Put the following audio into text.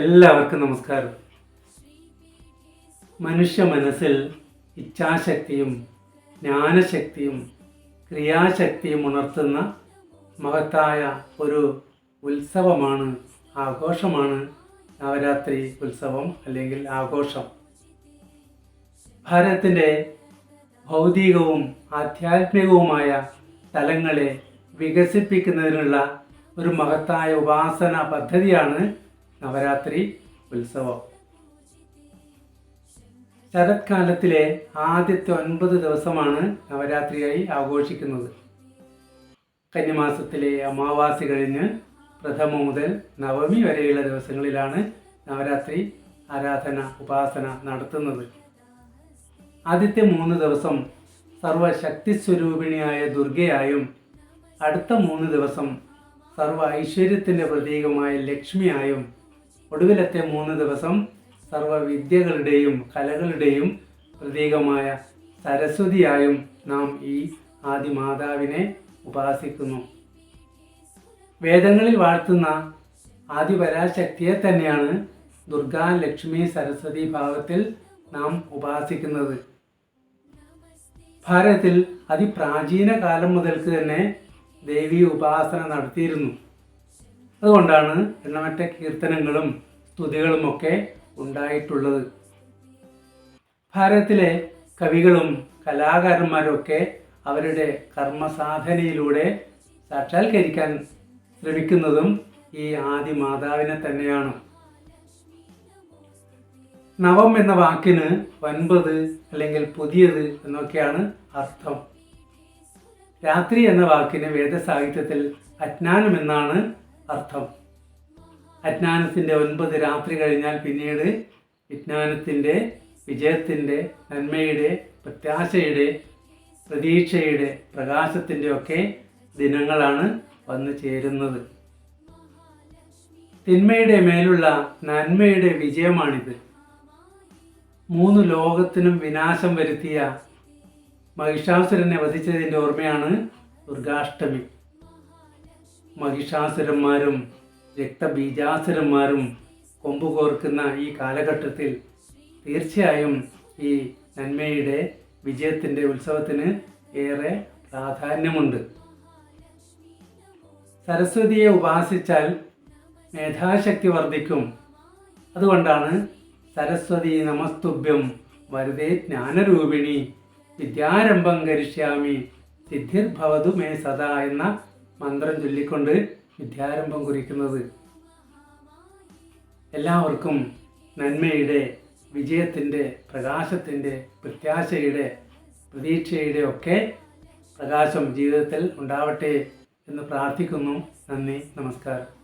എല്ലാവർക്കും നമസ്കാരം. മനുഷ്യ മനസ്സിൽ ഇച്ഛാശക്തിയും ജ്ഞാനശക്തിയും ക്രിയാശക്തിയും ഉണർത്തുന്ന മഹത്തായ ഒരു ഉത്സവമാണ് ആഘോഷമാണ് നവരാത്രി ഉത്സവം അല്ലെങ്കിൽ ആഘോഷം. ഭാരതത്തിന്റെ ഭൗതികവും ആധ്യാത്മികവുമായ തലങ്ങളെ വികസിപ്പിക്കുന്നതിനുള്ള ഒരു മഹത്തായ ഉപാസന പദ്ധതിയാണ് നവരാത്രി ഉത്സവം. ശരത്കാലത്തിലെ ആദ്യത്തെ ഒൻപത് ദിവസമാണ് നവരാത്രിയായി ആഘോഷിക്കുന്നത്. കന്നിമാസത്തിലെ അമാവാസി കഴിഞ്ഞ് പ്രഥമ മുതൽ നവമി വരെയുള്ള ദിവസങ്ങളിലാണ് നവരാത്രി ആരാധന ഉപാസന നടത്തുന്നത്. ആദ്യത്തെ മൂന്ന് ദിവസം സർവശക്തി സ്വരൂപിണിയായ ദുർഗയായും അടുത്ത മൂന്ന് ദിവസം സർവ ഐശ്വര്യത്തിന്റെ പ്രതീകമായ ലക്ഷ്മിയായും ഒടുവിലത്തെ മൂന്ന് ദിവസം സർവവിദ്യകളുടെയും കലകളുടെയും പ്രതീകമായ സരസ്വതിയായും നാം ഈ ആദിമാതാവിനെ ഉപാസിക്കുന്നു. വേദങ്ങളിൽ വാഴ്ത്തുന്ന ആദിപരാശക്തിയെ തന്നെയാണ് ദുർഗാ ലക്ഷ്മി സരസ്വതി ഭാവത്തിൽ നാം ഉപാസിക്കുന്നത്. ഭാരതത്തിൽ അതിപ്രാചീന കാലം മുതൽക്ക് തന്നെ ദേവി ഉപാസന നടത്തിയിരുന്നു. അതുകൊണ്ടാണ് എണ്ണമറ്റ കീർത്തനങ്ങളും സ്തുതികളും ഒക്കെ ഉണ്ടായിട്ടുള്ളത്. ഭാരതത്തിലെ കവികളും കലാകാരന്മാരൊക്കെ അവരുടെ കർമ്മസാധനയിലൂടെ സാക്ഷാത്കരിക്കാൻ ശ്രമിക്കുന്നതും ഈ ആദി മാതാവിനെ തന്നെയാണ്. നവം എന്ന വാക്കിന് ഒൻപത് അല്ലെങ്കിൽ പുതിയത് എന്നൊക്കെയാണ് അർത്ഥം. രാത്രി എന്ന വാക്കിന് വേദസാഹിത്യത്തിൽ അജ്ഞാനം എന്നാണ് അർത്ഥം. അജ്ഞാനത്തിന്റെ ഒൻപത് രാത്രി കഴിഞ്ഞാൽ പിന്നീട് വിജ്ഞാനത്തിന്റെ വിജയത്തിന്റെ നന്മയുടെ പ്രത്യാശയുടെ പ്രതീക്ഷയുടെ പ്രകാശത്തിന്റെ ഒക്കെ ദിനങ്ങളാണ് വന്നു ചേരുന്നത്. തിന്മയുടെ മേലുള്ള നന്മയുടെ വിജയമാണിത്. മൂന്ന് ലോകത്തിനും വിനാശം വരുത്തിയ മഹിഷാസുരനെ വധിച്ചതിന്റെ ഓർമ്മയാണ് ദുർഗാഷ്ടമി. മഹിഷാസുരന്മാരും രക്തബീജാസുരന്മാരും കൊമ്പുകോർക്കുന്ന ഈ കാലഘട്ടത്തിൽ തീർച്ചയായും ഈ നന്മയുടെ വിജയത്തിന്റെ ഉത്സവത്തിന് ഏറെ പ്രാധാന്യമുണ്ട്. സരസ്വതിയെ ഉപാസിച്ചാൽ മേധാശക്തി വർദ്ധിക്കും. അതുകൊണ്ടാണ് സരസ്വതി നമസ്തുഭ്യം വരദേ ജ്ഞാനരൂപിണി വിദ്യാരംഭം കരിഷ്യാമി സിദ്ധിർഭവതു മേ സദാ എന്ന മന്ത്രം ചൊല്ലിക്കൊണ്ട് വിദ്യാരംഭം കുറിക്കുന്നത്. എല്ലാവർക്കും നന്മയുടെ വിജയത്തിന്റെ പ്രകാശത്തിന്റെ പ്രത്യാശയുടെ പ്രതീക്ഷയുടെ ഒക്കെ പ്രകാശം ജീവിതത്തിൽ ഉണ്ടാവട്ടെ എന്ന് പ്രാർത്ഥിക്കുന്നു. നന്ദി നമസ്കാരം.